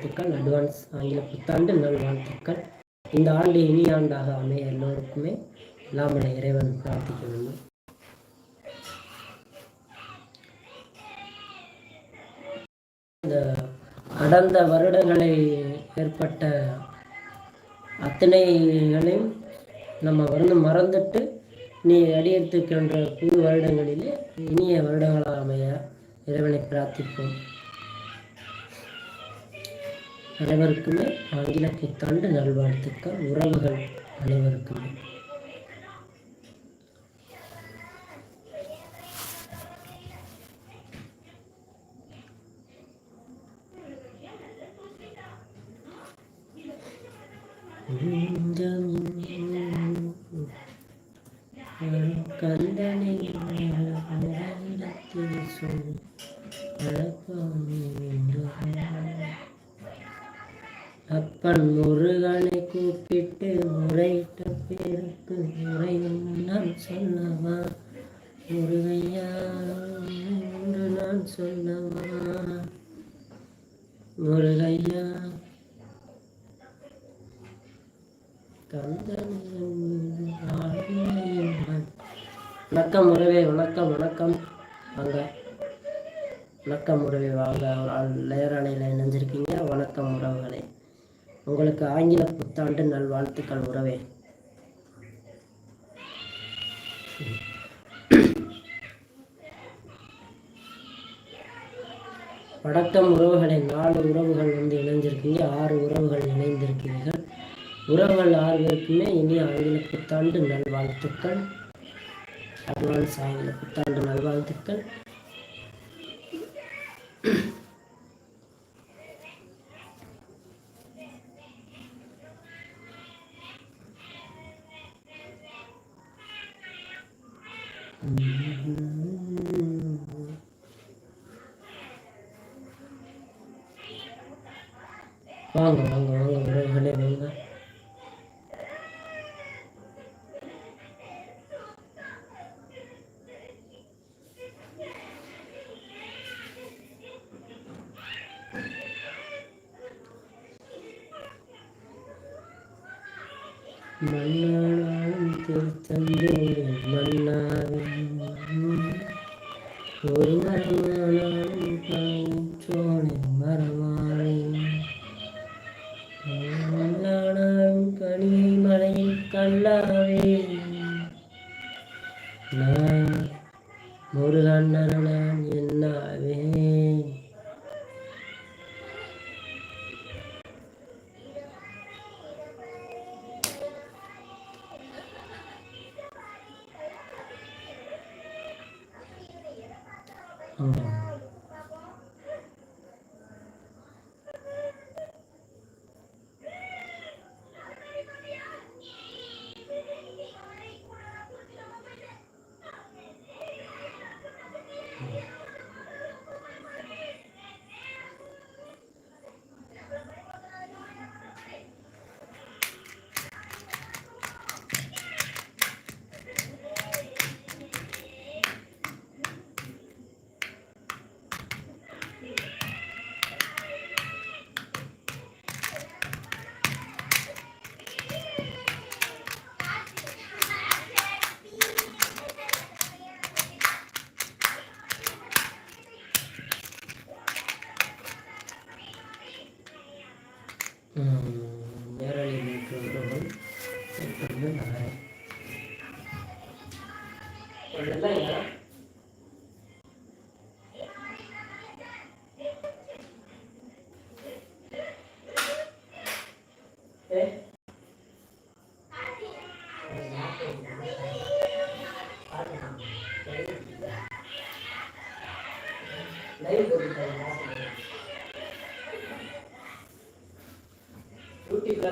வாழ்த்துக்கள் அட்வான்ஸ் ஆங்கில புத்தாண்டு நல்வாழ்த்துக்கள் இந்த ஆண்டு இனி ஆண்டாக அமைய எல்லோருக்குமே எல்லாமல இறைவன் பிரார்த்திக்க வேண்டும் இந்த கடந்த வருடங்களை ஏற்பட்ட அத்தனைகளையும் நம்ம வந்து மறந்துட்டு நீ அடியெடுத்துக்கின்ற புது வருடங்களிலே இனிய வருடங்களாக அமைய இறைவனை பிரார்த்திப்போம். அனைவருக்குமே ஆங்கில புத்தாண்டு நல்வாழ்த்துக்கள் உறவுகள் அனைவருக்குமே. கந்தனை சொல் அப்பன் முருகனை கூப்பிட்டு முறையிட்ட பேருக்கு முறையும் நான் சொல்லவா? முருகையா என்று நான் சொல்லவா? முருகையா வணக்கம் உறவே வணக்கம் வணக்கம். வாங்க. வணக்கம் உறவே வாங்க. லேயரணையில் இணைஞ்சிருக்கீங்க. வணக்கம் உறவுகளை. உங்களுக்கு ஆங்கில புத்தாண்டு நல்வாழ்த்துக்கள் உறவே. வணக்கம் உறவுகளை நாலு உறவுகள் வந்து இணைஞ்சிருக்கீங்க ஆறு உறவுகள் இணைந்திருக்கிறீர்கள் உறவுகள் ஆறு பேருக்குமே இனி ஆங்கில புத்தாண்டு நல்வாழ்த்துக்கள். அட்வான்ஸ் ஆங்கில புத்தாண்டு நல்வாழ்த்துக்கள். வாங்க வாங்க வாங்க உறவுகளே வாங்க மன்னாடும் திருத்தந்தூர் மன்னாவின் ஒரு மரமானாலும் மலையில் கல்லாவே நான் முருகன் நான் என்னாவே? Um.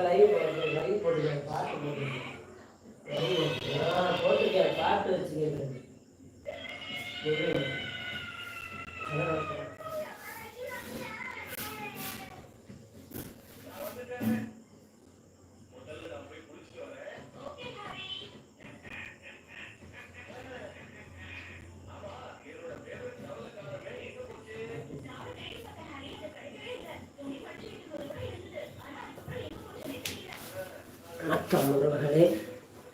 லைவ் லைவ் போடுங்க பாட்டு வணக்கம் உறவுகளே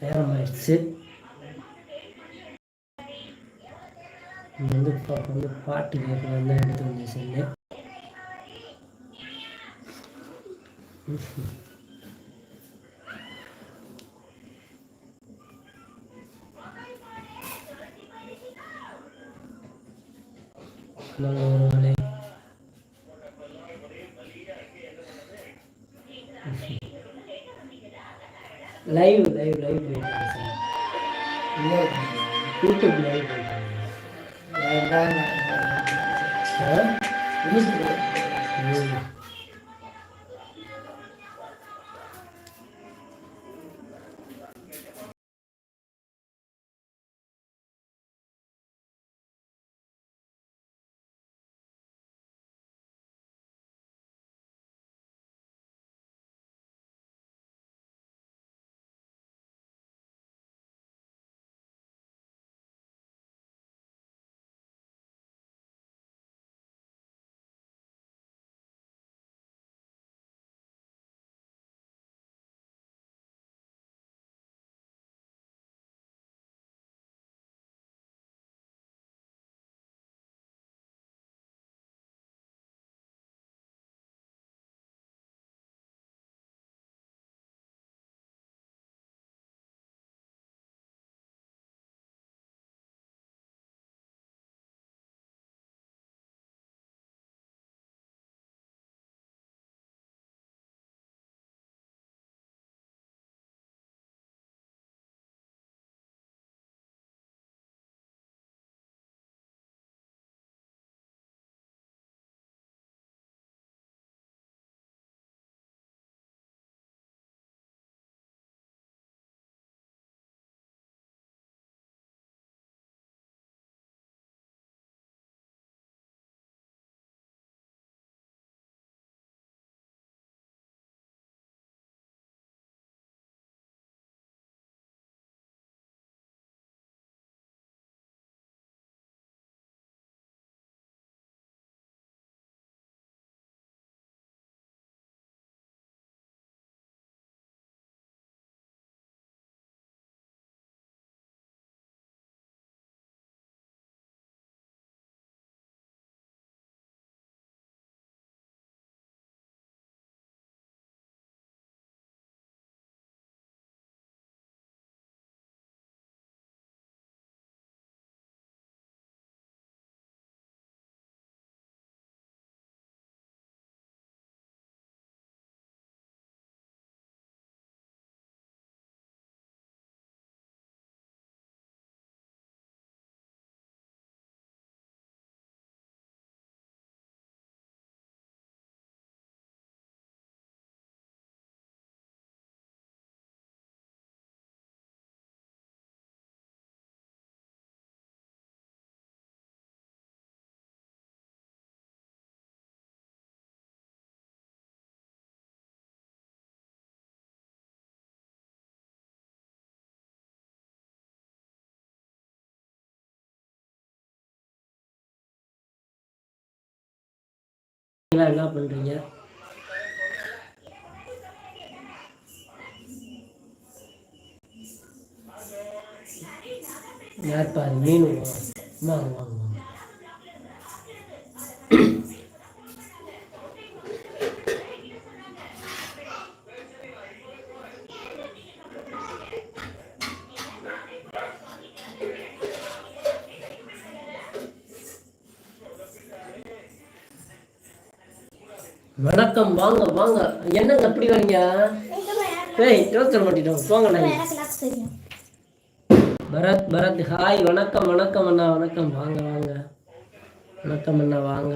நேரம் ஆயிடுச்சு வந்து இப்போ வந்து பாட்டு கேட்கலாம் தான் எடுத்து வந்து சொன்னேன். உறவுகளே லைவ் லைவ் லைவ் போயிட்டாங்க சார் யூடியூப் லைவ் போயிட்டாங்க என்ன பண்ணுறீங்க யார் பாரு மீன் வாங்க வாங்க வாங்க வணக்கம் வாங்க வாங்க. என்னங்க அப்படி வரீங்க? ஏய் யோசனை மாட்டிட்டோம். போங்க நான் பரத் பரத் ஹாய். வணக்கம் வணக்கம் அண்ணா வணக்கம். வாங்க வாங்க. வணக்கம் அண்ணா வாங்க.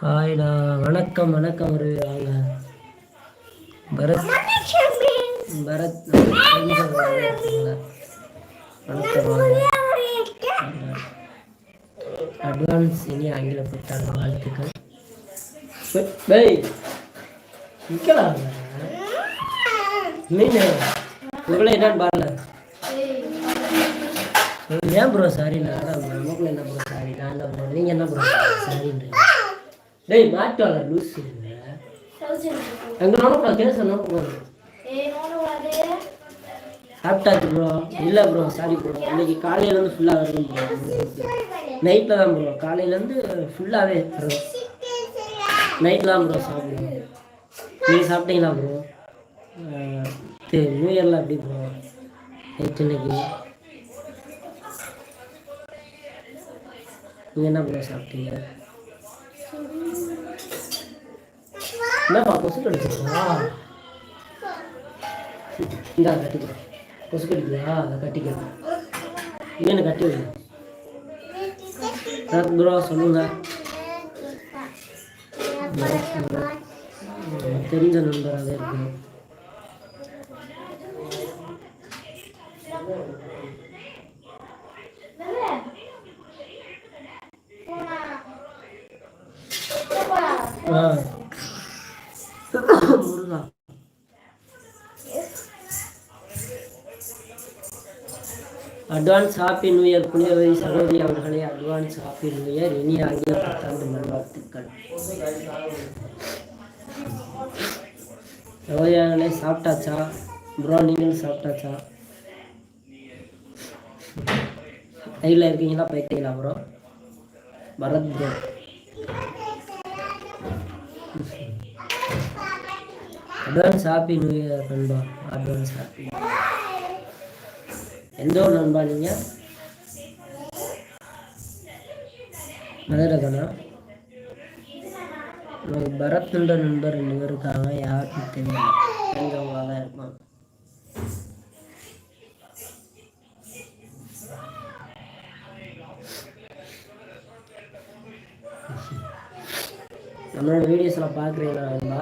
ஹாய்டா. வணக்கம் வணக்கம் ஒரு வாங்க. பரத் பரத் வணக்கம் வாங்க. அட்வான்ஸ் இனி ஆங்கில புத்தாண்டு வாழ்த்துக்கள். டேய் நிக்கலாம் மீன் இவ்வளோ என்னன்னு பாருல ஏன் ப்ரோ சாரி நான் நமக்குள்ள என்ன ப்ரோ சாரி நான் என்ன ப்ரோ நீங்கள் என்ன ப்ரோ சாரின்றீங்க டேய் மாட்டுவாங்க லூஸ் எங்கனாலும் கேஸ் என்ன சாப்பிட்டாச்சு ப்ரோ இல்லை ப்ரோ சாரி ப்ரோ இன்னைக்கு காலையிலேருந்து ஃபுல்லாக வரும் ப்ரோ நைட்டில் தான் ப்ரோ காலையிலேருந்து ஃபுல்லாகவே வரும் நைட்டில் தான் ப்ரோ சாப்பிடுவோம் நீங்கள் சாப்பிட்டீங்களா ப்ரோ நியூ இயரில் எப்படி ப்ரோ நைட் இன்னைக்கு? நீங்கள் என்ன ப்ரோ சாப்பிட்டீங்க? என்னப்பா கொசு கடிச்சிருக்கா இந்தா கட்டிக்கிறேன். கொசு கடிக்குதா அதை கட்டிக்கிறேன். இல்லைன்னு கட்டி வைங்க. ப்ரோ சொல்லுங்க. ம், தெரிஞ்ச நண்பராக இருக்கணும். ஆ. Advance happy new year Punithavathi சகோதரி அவர்களே அட்வான்ஸ் ஹாப்பி நியூ இயர் இனி ஆகிய பத்தாண்டு நல்வாழ்த்துக்கள் சகோதரியார்களே சாப்பிட்டாச்சா? ப்ரோ நீங்களும் சாப்பிட்டாச்சா? லைவில் இருக்கீங்களா? போயிட்டீங்களா bro Bharath bro advance happy new year நண்பா. அட்வான்ஸ் ஹாப்பி எந்த ஊர் நண்பா நீங்கள் மதுரை தானா நமக்கு பரத்ன்ற நண்பர் ரெண்டு பேர் இருக்காங்க. யாருக்கும் தெரியல. தெரிஞ்சவங்களாக தான் இருப்பாங்க. நம்மளோட வீடியோஸ்லாம் பார்க்குறீங்களா நண்பா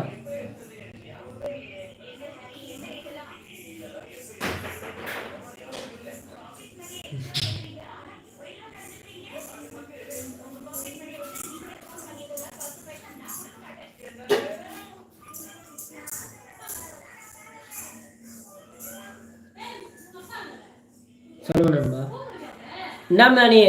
சொல்லுங்க நண்பா. என்னம்மா நீ?